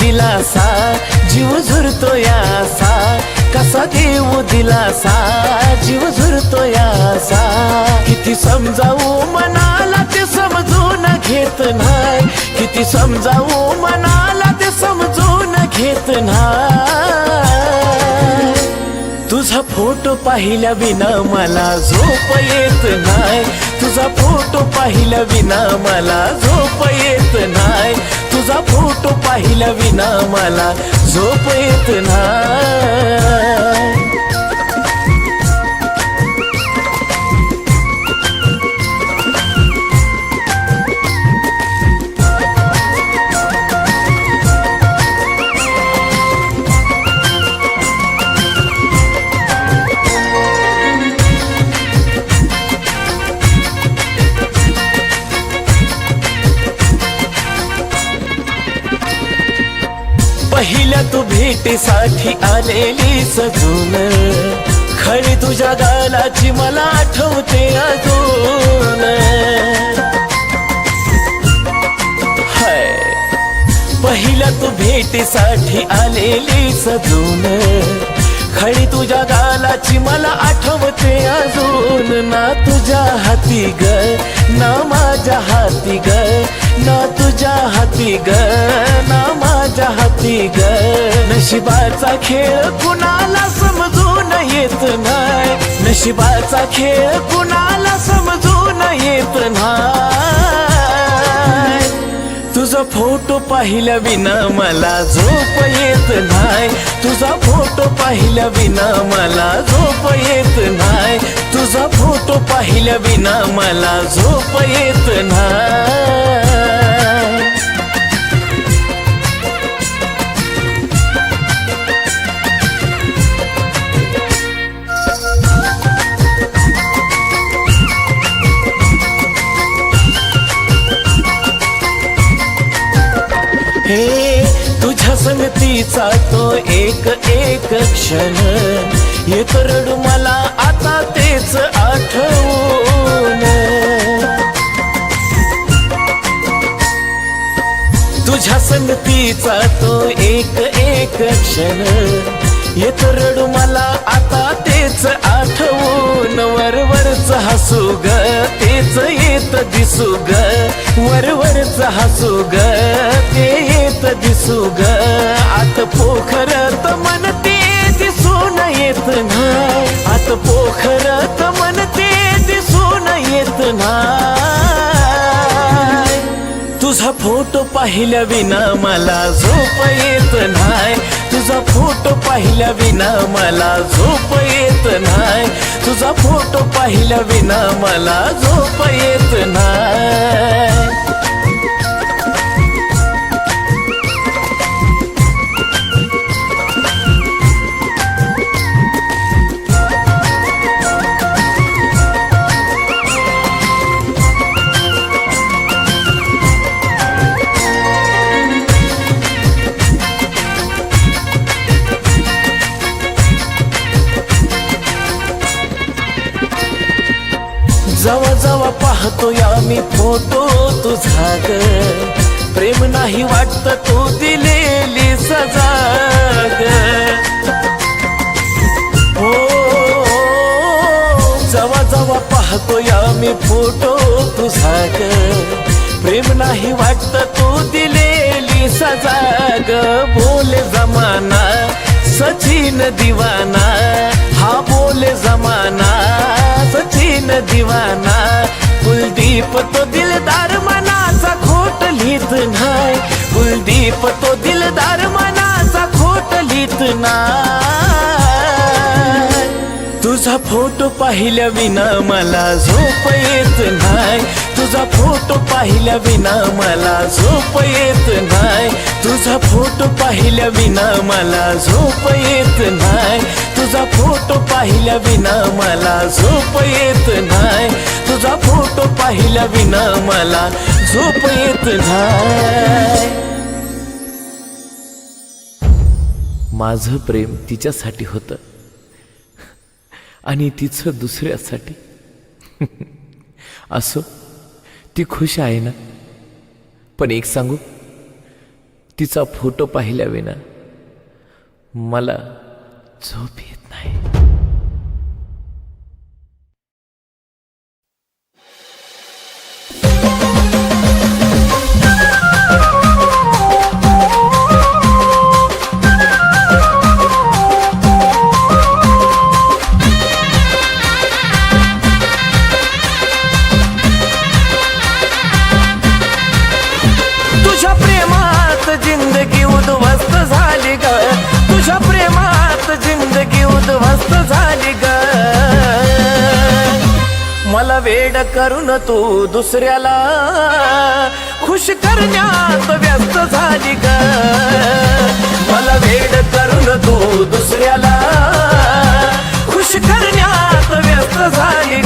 दिलासा जीव झुरतो यासा कसा देऊ दिलासा जीव झुरतो यासा किती समजावू मनाला ते समजून घेत नाही. किती समजावू मनाला ते समजून घेत नाही. तुझा फोटो पाहिल्या विना मला झोप येत नाही. तुझा फोटो पाहिल्या विना मला झोप येत नाही. तुझा फोटो पाहिला विना मला झोप येत ना आलेली सजून खळी तुझ्या गालाची मला आठवते अजून. ना तुझ्या हाती ग ना माझ्या हाती ग ना तुझ्या हाती ग ना माझ्या हाती ग. नशिबाचा खेळ कुणाला समजून येत नाही. नशिबाचा खेळ कुणाला समजून येत नाही. तुझा फोटो पाहिल्या विना मला झोप येत नाही. तुझा फोटो पाहिल्या विना मला झोप येत नाही. तुझा फोटो पाहिल्या विना मला झोप येत नाही. हे तुझ्या संगतीचा तो एक एक क्षण. येत रडू मला आता तेच आठवून. तुझ्या संगतीचा तो एक एक क्षण. येत रडू मला आता तेच आठवून वरवरच हसू ग तेच येत दिसू ग. वरवरच हसू ग ते येत दिसू ग. आत पोखरत मन ते दिसून येत ना. आत पोखरत मन ते दिसून येत ना. तुझा फोटो पाहिल्या विना मला झोप येत नाही. तुझा फोटो पाहिल्या विना मला झोप येत नाही. तुझा फोटो पाहिल्या विना मला झोप येत नाही. जाग सजा बोले जमाना सचिन दिवाना हा बोले जमाना सचिन दिवाना कुलदीप तो दिलदार मनाचा खोट लिहित नाही कुलदीप तो दिलदार मनाचा खोट लिहित नाही. तुझा फोटो पाहिल्या विना मला झोप येत नाही. तुझा फोटो पाहिल्या विना मला झोप येत नाही. तुझा फोटो पाहिल्या विना मला झोप येत नाही. तुझा फोटो पाहिल्या विना मला झोप येत नाही. तुझा फोटो पाहिल्या विना मला झोप येत नाही. माझं प्रेम तिच्यासाठी होतं. आणि तिचं दुसऱ्यासाठी. असो ती खुश आहे ना? पण एक सांगू तिचा फोटो पाहिल्याविना मला झोप येत करून तू दुसऱ्याला खुश करण्यात व्यस्त झाली ग. मला वेड करून तू दुसऱ्याला खुश करण्यात व्यस्त झाली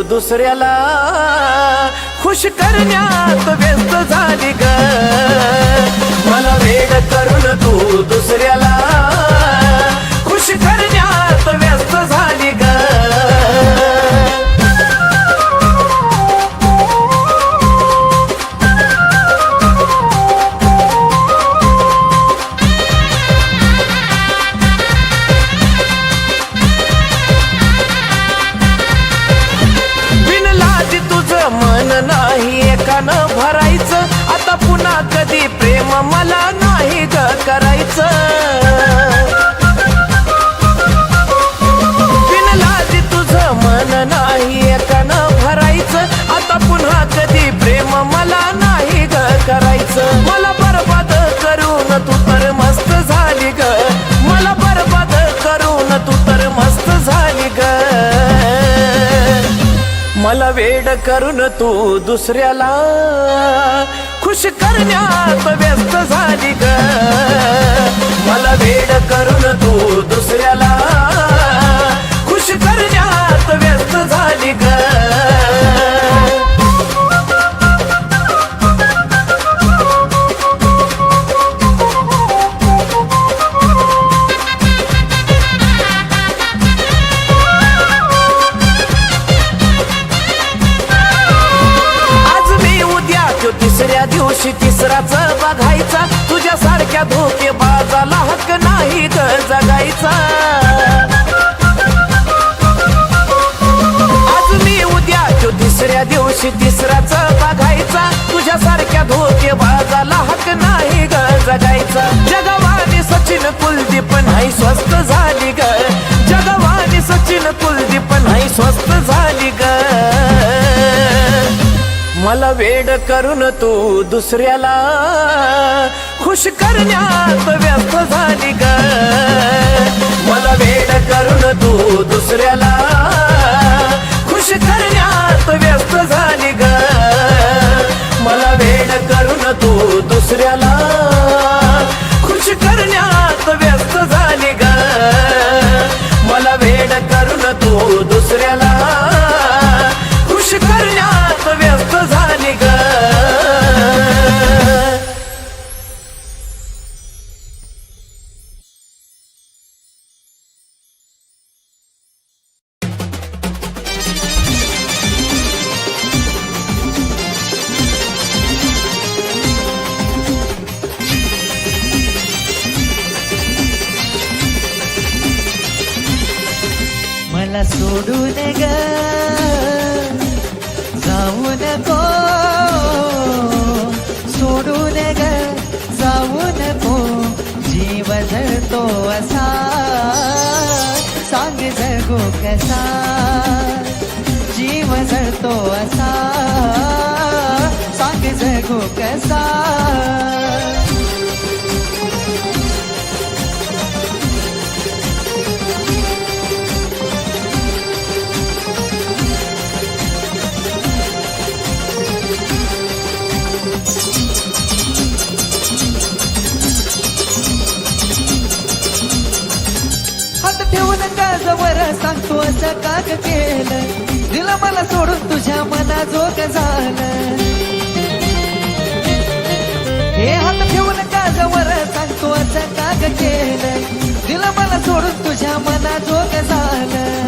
तू दुसऱ्याला खुश करण्यात व्यस्त झाली ग. मला वेड करून तू दुसरी वेड करून तू दुसऱ्याला खुश करण्यात व्यस्त झाली ग. मला वेड करून तू दुसऱ्याला खुश करण्यात व्यस्त झाली ग. दिवशी तिसराच बघायचा. तुझ्यासारख्या धोके बाजाला हक नाही ग जगायचा. जगवानी सचिन कुलदीप नाही स्वस्त झाली ग. जगवानी सचिन कुलदीप नाही स्वस्त झाली ग. मला वेड करून तू दुसऱ्याला खुश करण्यात व्यस्त झाली ग. मला वेड करून तू दुसऱ्याला खुश करण्यात व्यस्त झाली ग. मला वेड करून तू दुसऱ्याला. देखो कैसा? ठेवून काजवर सांगतो असं काग केलं. दिलं मला सोडून तुझ्या मना जोग झालं. ठेवून सांगतो असं काग केलं तिला मला सोडून तुझ्या मना जोग झालं.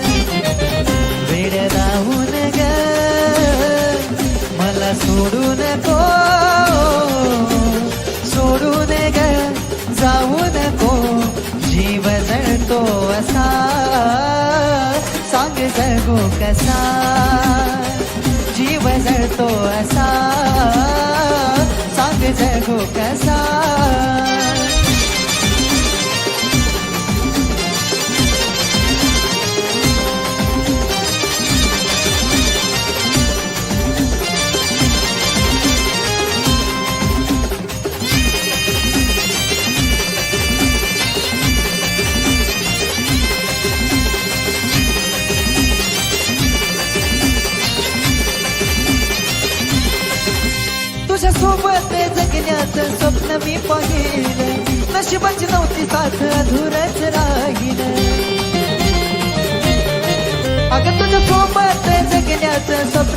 वेड राहून ग मला सोडू नको. सोडून ग जाऊ नको. जीव जळतो असा. सांग जगू कसा? जीव जळतो असा. सांग जगू कसा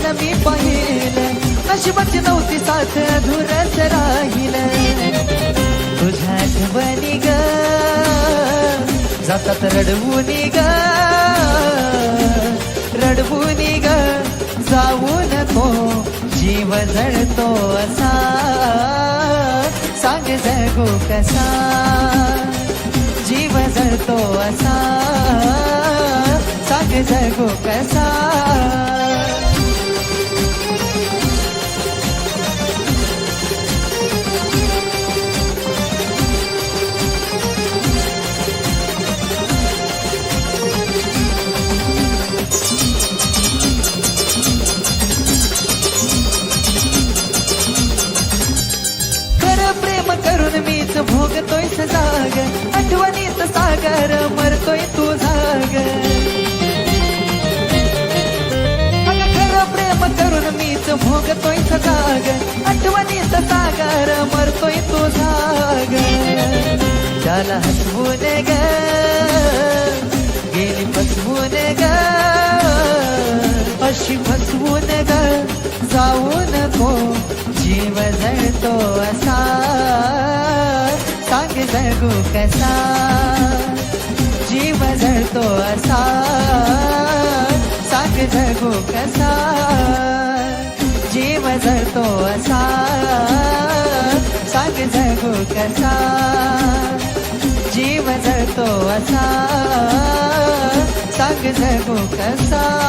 जगण्याचं स्वप्न मी पाहिलं. नशिबाची नव्हती साथ अधुरच राहिलं. तुझ्या आठवणी ग. जातात रडवून ग. रडवून ग. जाऊन नको जीव जळतो असा. सांग जगू कसा. जीव जळतो असा. सांग जगू कसा. भोगतोय जाग आठवणीत सागर मरतोय तू जाग खरं प्रेम करून मीच भोगतोय जाग आठवणीत सागर मरतोय तू जाग त्याला हसवून ग गेली फसवून ग अशी फसवून ग जाऊ नको जीव जळतो असा. सांग कसा? जीव जळतो असा. साख जगू कसा? जीव जळतो असा. साख जगू कसा? जीव जळतो असा. साख जगू कसा?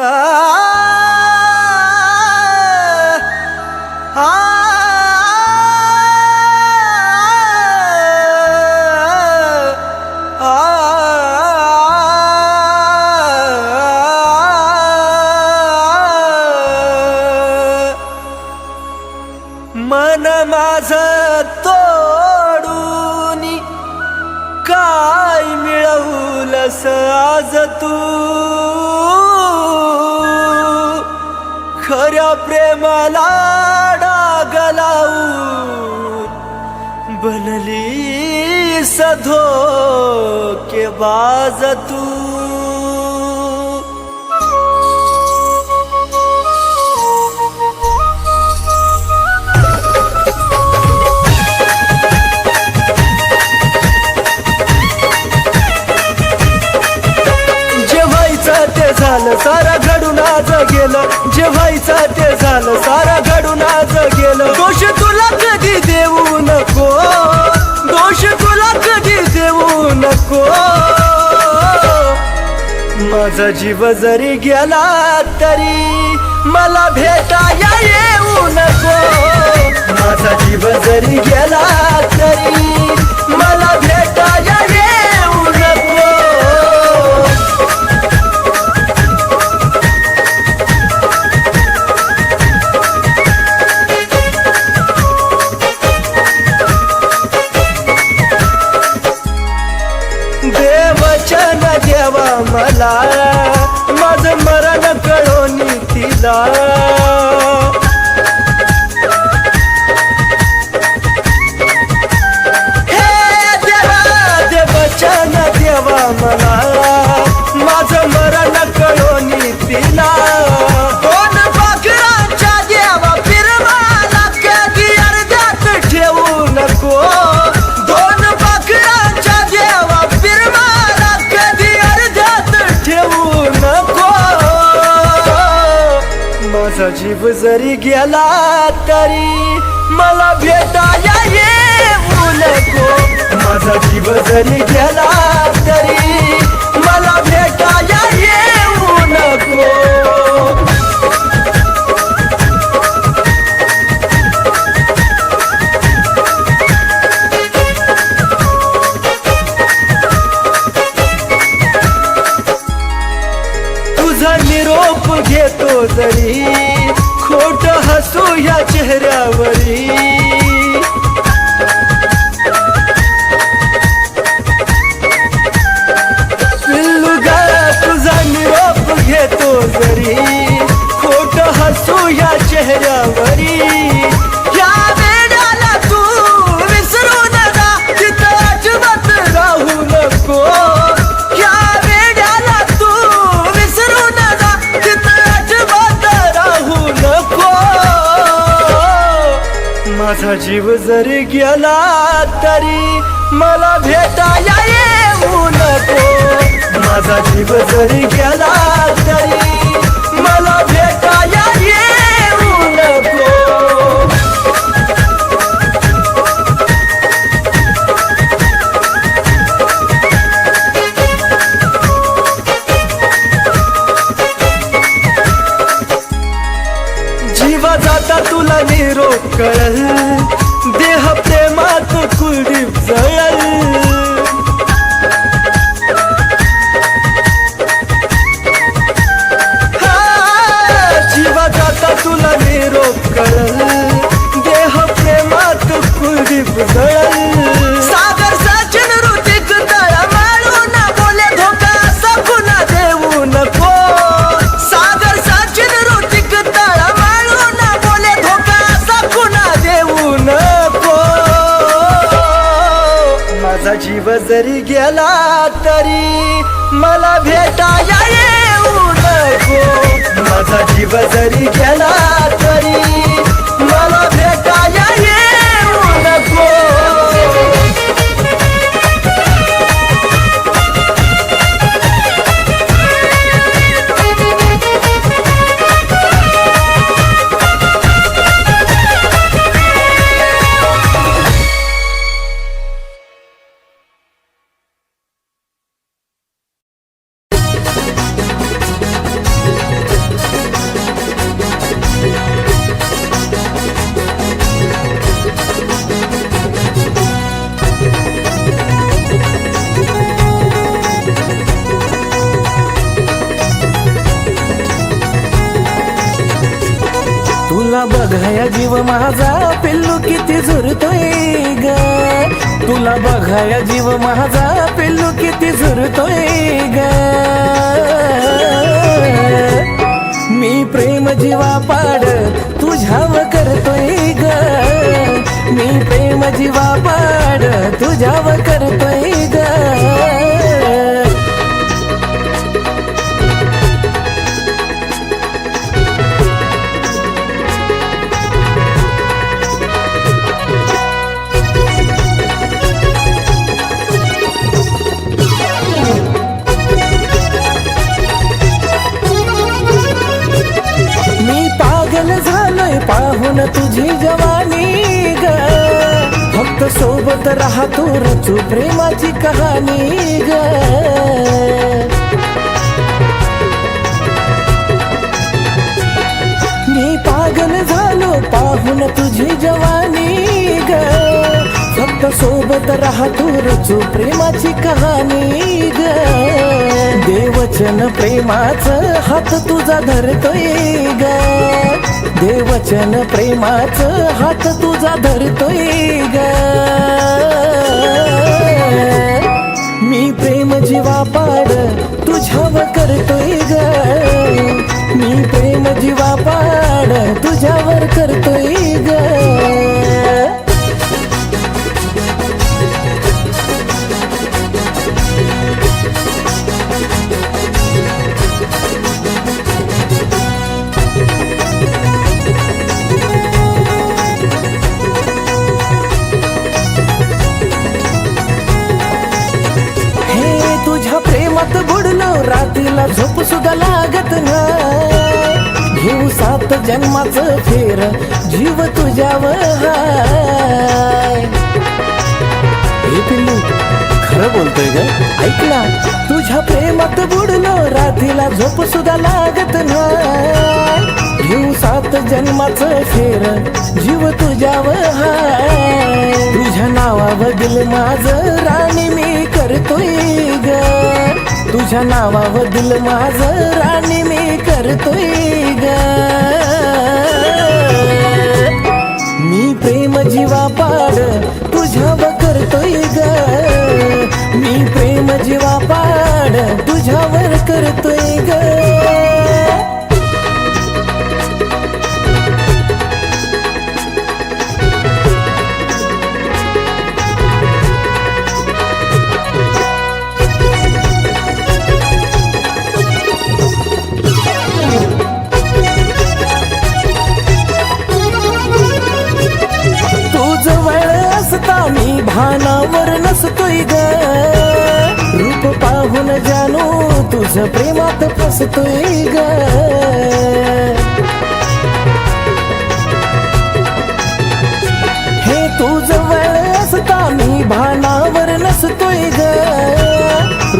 Ah माझ तोडून काय मिळवलस आज तू? खऱ्या प्रेमाला डाग बनली सधो के बाज तू? झालं सारा घडून आज गेलं. जे व्हायचं ते झालं सारा घडून आज गेलं. दोष तुला कधी देऊ नको. दोष तुला कधी देऊ नको. माझा जीव जरी गेला तरी मला भेटाया येऊ नको. माझा जीव जरी गेला तरी मला भेटाया 来。जरी गेला तरी मला भेटाया ये नको माझा जीव जरी गेला तरी जीव जरी गेला तरी मला भेटाया येऊ नको. जीवा जाता तुला निरोप कळल देह प्रेमात कुलदीप जळल. दिवस जरी गेला तरी मला भेटा येऊ नको. माझा दिवस जरी गेला हातूर चो प्रेमाची कहाणी ग. देवचन प्रेमाच हात तुझा धरतोय ग. देवचन प्रेमाच हात तुझा धरतोय ग. मी प्रेम जीवापाड तुझ्याव करतोय ग. मी प्रेम जीवापाड तुझ्यावर करतोय ग. मला झोप सुद्धा लागत नाही. घेऊ सात जन्माचं फेर जीव तुझ्यावर हे पिल्लू खरं बोलतोय ग. ऐक ना तुझ्या प्रेमात बुडलो रात्रीला झोप सुद्धा लागत नाही. घेऊ सात जन्माचं फेर जीव तुझ्यावर हाय. तुझ्या बदल माझं राणी मी करतोय ग. तुझ्या नावाबद्दल माझं राणी मी करतोय ग. मी प्रेम जीवा पाड तुझ्याव करतोय ग. मी प्रेम जीवा पाड तुझ्यावर करतोय ग. होई ग. रूप पाहून जाणू तुझ प्रेमात फसतोय ग. हे तुझ वळ असता मी भानावर नसतोय ग.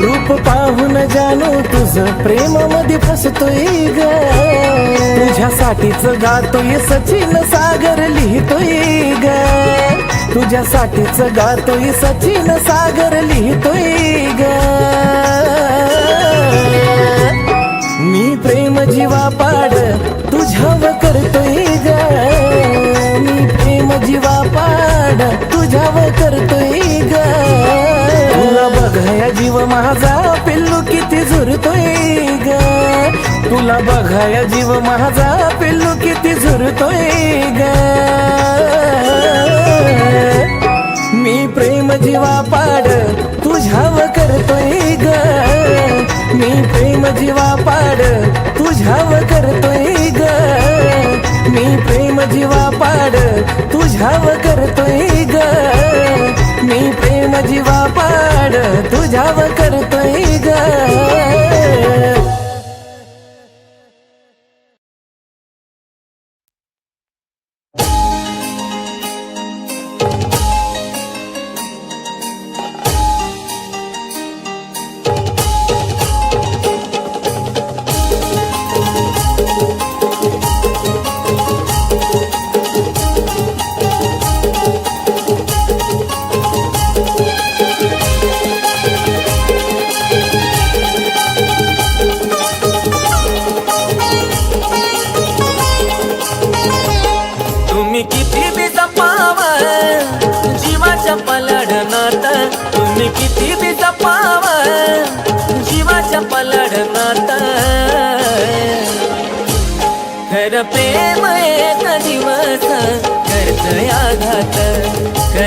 रूप पाहून जाणू तुझ प्रेमामध्ये फसतोय ग. तुझ्यासाठीच गातोय सचिन सागर लिहितोय ग. तुझ्यासाठीच गातोय सचिन सागर लिहितोय ग. मी प्रेम जीवा पाड तुझ्याव करतोय ग. मी प्रेम जीवा पाड तुझ्याव करतोय ग. तुला बघाया जीव माझा पिल्ला तुला बघाया जीव माझा पिल्लू किती झुरतोय ग. मी प्रेम जीवा पाड तुझ्याव करतोय ग. मी प्रेम जीवा पाड तुझ्याव करतोय ग. मी प्रेम जीवा पाड तुझ्याव करतोय ग. मी प्रेम जीवा पाड तुझ्याव करतोय ग.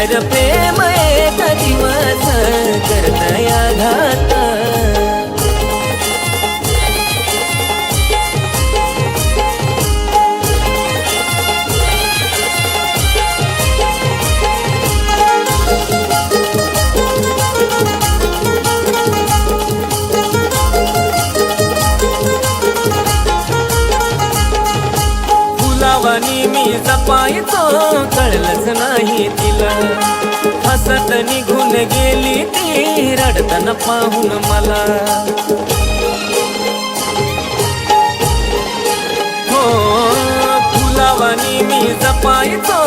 खर प्रेम एक दिवस करतय घात. फुलावानी मी जपायचो कळलंच नाही तिला. हसत निघून गेली ती रडताना पाहून मला. हो फुलावानी मी जपायचो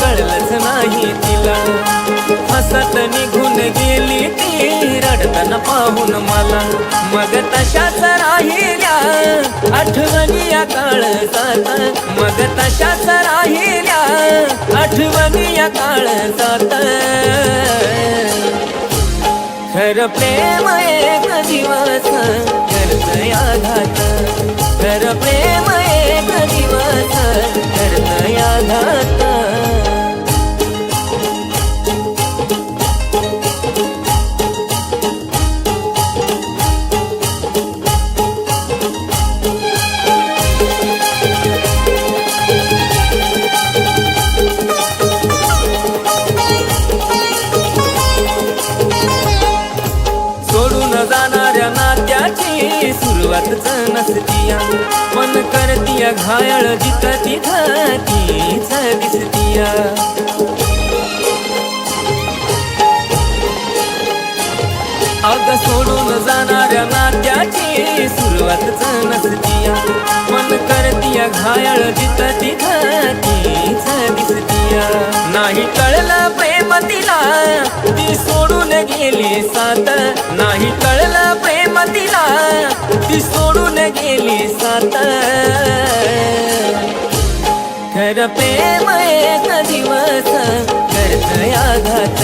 कळलंच नाही तिला. हसत निघून गेली ती रडताना पाहून मला मग तशाच राहिल्या. आठवणी या काळजात मग तशाच राहिल्या. आठवणी या काळजात खर प्रेम एक दिवस या घात. खर प्रेम मन करतीया घायल जिथं तिथं तीच दिसतीया अग सोडून जाणाऱ्या नात्याची सुरुवातच नसतीया मन करतीया घायल जिथं तिथं नाही कळलं प्रेम तिला. ती सोडून गेली सात. नाही कळलं प्रेम तिला. ती सोडून गेली सात. खर प्रेम एक दिवस करतय आघात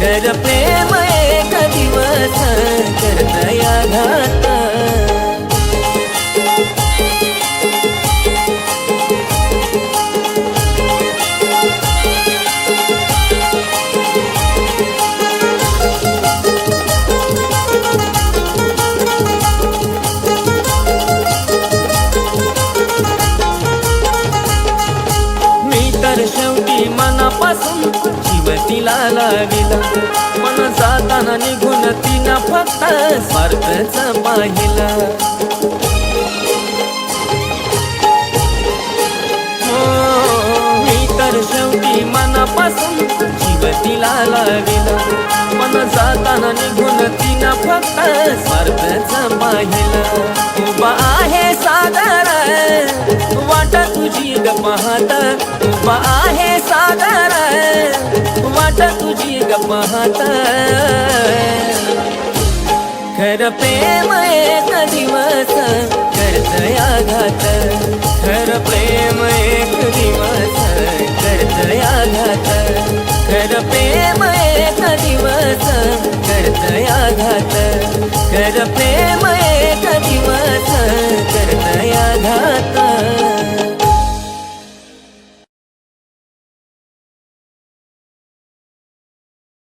खर प्रेम एक दिवस करतय आघात तिला लाविला. मन जाताना निघून तिनं फक्त स्वार्थच पाहिला. हो, मी तर शेवटी मनापासून जीव तिला लाविला. मन जाताना निघून तिनं फक्त स्वार्थच पाहिला. उभा आहे सागर वाट तुझी ग पाहत उभा आहे सागर तुझी ग खर प्रेम एक दिवस करतय आघात खर प्रेम एक दिवस करतय आघात खर प्रेम एक दिवस करतय आघात खर प्रेम एक दिवस